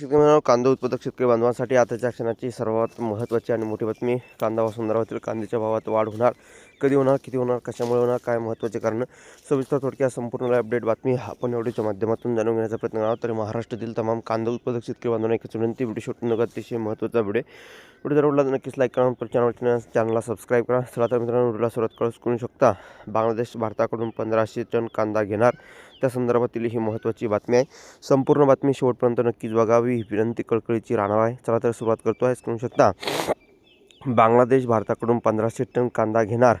शेतकरी कांदा उत्पादक शेतकरी बांधवांसाठी आताच्या क्षणाची सर्वात महत्त्वाची आणि मोठी बातमी कांदा व संदर्भातील कांद्याच्या भावात वाढ होणार. कधी होणार किती होणार कशामुळे होणार काय महत्त्वाचे कारण सविस्तर थोडक्यात संपूर्ण अपडेट बातमी आपण एवढीच्या माध्यमातून जाणून घेण्याचा प्रयत्न करावा तरी महाराष्ट्रातील तमाम कांदा उत्पादक शेतकरी बांधवांना एकच विनंती व्हिडिओ शूट नका अतिशय महत्त्वाचा व्हिडिओ व्हिडिओ जर आवडला नक्कीच लाईक करा चॅनल चॅनलला सबस्क्राईब करा. चला तर मित्रांनो व्हिडिओला सुरुवात करू करू शकता. बांगलादेश भारताकडून पंधराशे टन कांदा घेणार. त्या संदर्भातील ही महत्त्वाची बातमी आहे. संपूर्ण बातमी शेवटपर्यंत नक्कीच बघावी. ही विनंती कळकळीची राहणार आहे. चला तर सुरुवात करतो. आहे करू शकता बांगलादेश भारताकडून पंधराशे टन कांदा घेणार.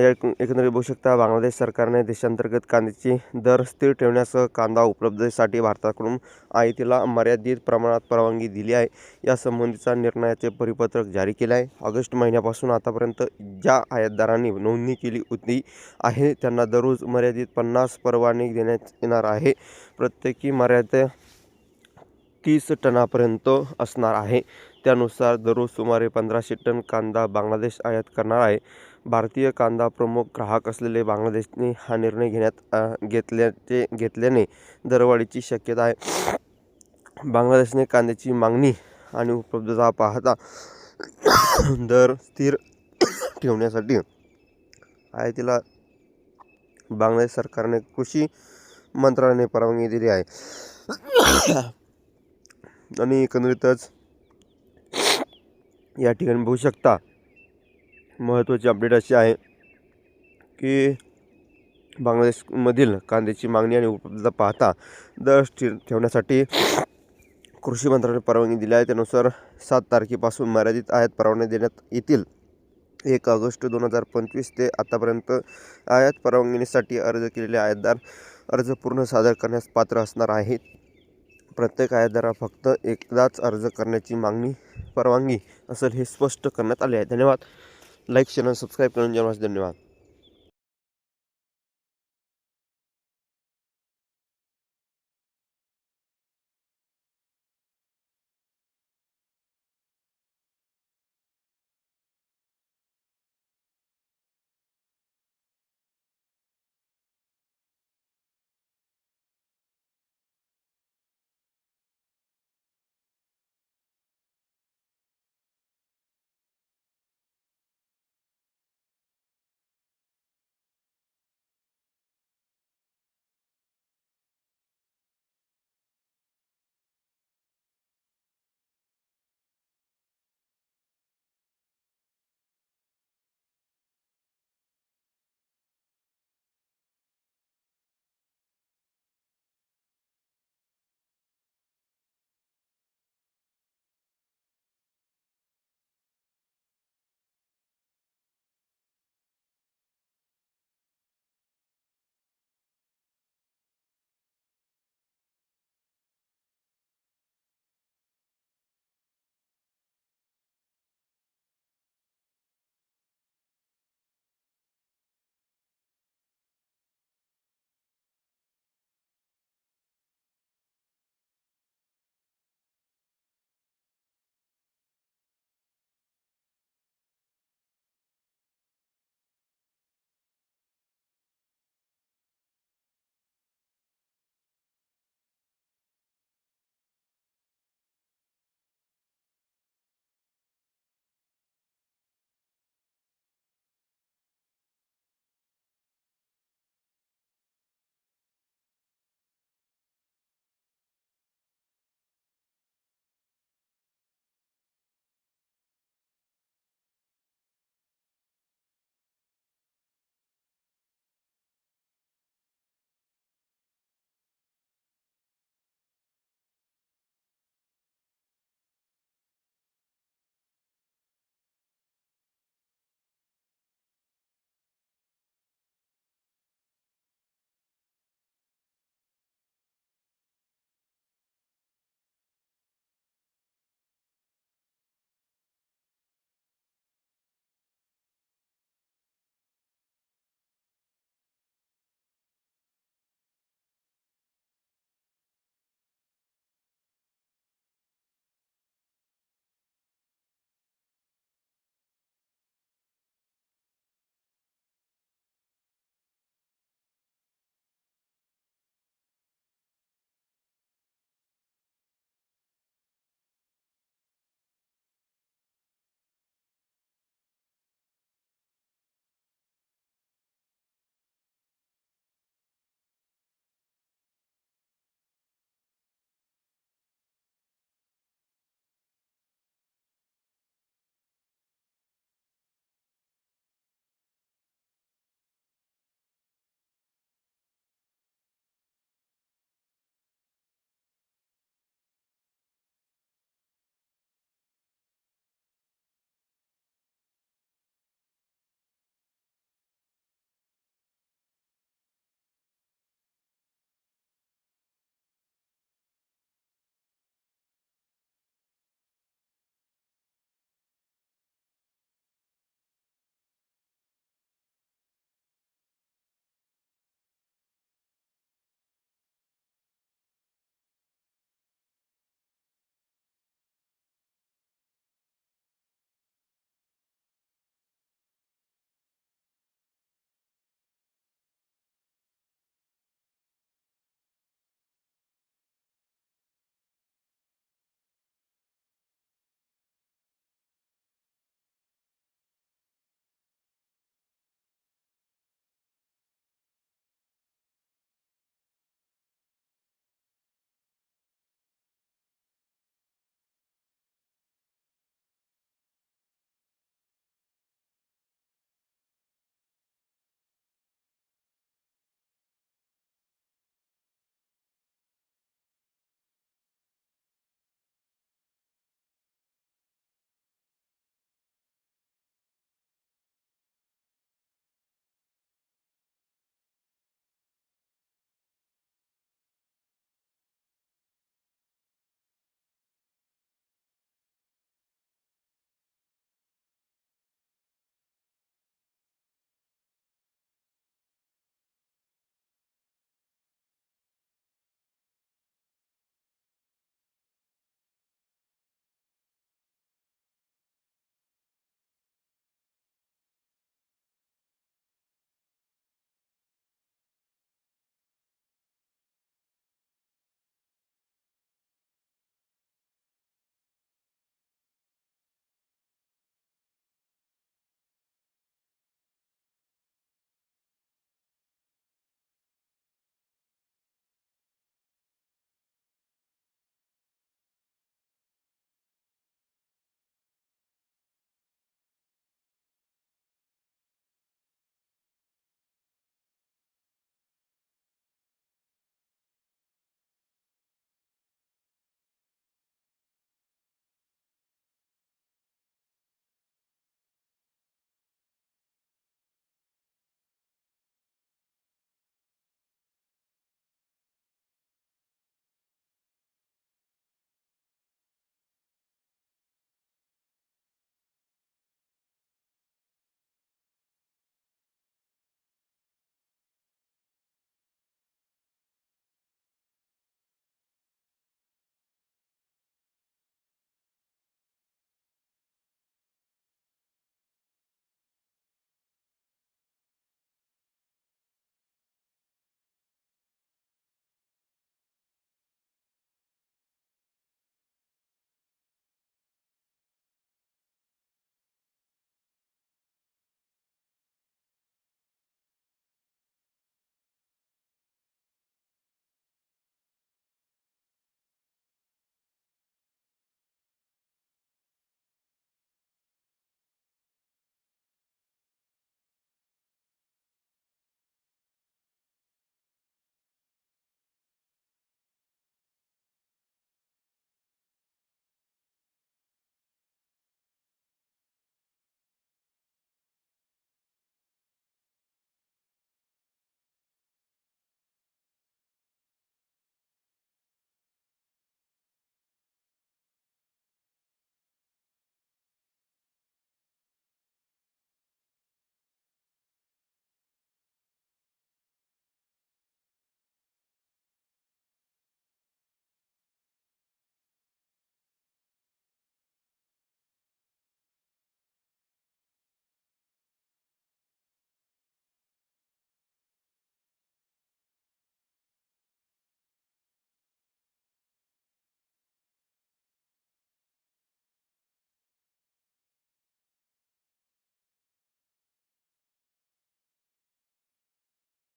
एक एकंदरीत बघू शकता बांगलादेश सरकारने देशांतर्गत कांद्याची दर स्थिर ठेवण्यासह कांदा उपलब्धतेसाठी भारताकडून आयातीला मर्यादित प्रमाणात परवानगी दिली आहे. यासंबंधीचा निर्णयाचे परिपत्रक जारी केले आहे. ऑगस्ट महिन्यापासून आतापर्यंत ज्या आयातदारांनी नोंदणी केली होती आहे त्यांना दररोज मर्यादित पन्नास परवानगी देण्यात येणार आहे. प्रत्येकी मर्यादा तीस टनापर्यंत असणार आहे. त्यानुसार दररोज सुमारे पंधराशे टन कांदा बांगलादेश आयात करणार आहे. भारतीय कांदा प्रमुख ग्राहक असलेले बांगलादेशने हा निर्णय घेण्यात घेतल्याचे घेतल्याने दरवाढीची शक्यता आहे. बांगलादेशने कांद्याची मागणी आणि उपलब्धता पाहता दर स्थिर ठेवण्यासाठी आयातीला बांगलादेश सरकारने कृषी मंत्रालयाने परवानगी दिली आहे. आणि एकंदरीतच या ठिकाणी बघू शकता. महत्त्वाची अपडेट अशी आहे की बांगलादेशमधील कांद्याची मागणी आणि उपलब्धता पाहता दर स्थिर ठेवण्यासाठी कृषी मंत्रालयाने परवानगी दिली आहे. त्यानुसार सात तारखेपासून मर्यादित आयात परवानगी देण्यात येतील. एक ऑगस्ट दोन हजार पंचवीस ते आतापर्यंत आयात परवानगीसाठी अर्ज केलेले आयातदार अर्ज पूर्ण सादर करण्यास पात्र असणार आहेत. प्रत्येक आयातदारा फक्त एकदाच अर्ज करण्याची मागणी परवानगी असेल हे स्पष्ट करण्यात आले आहे. धन्यवाद. लाईक शेअर आणि सबस्क्राईब करून जन्मास धन्यवाद.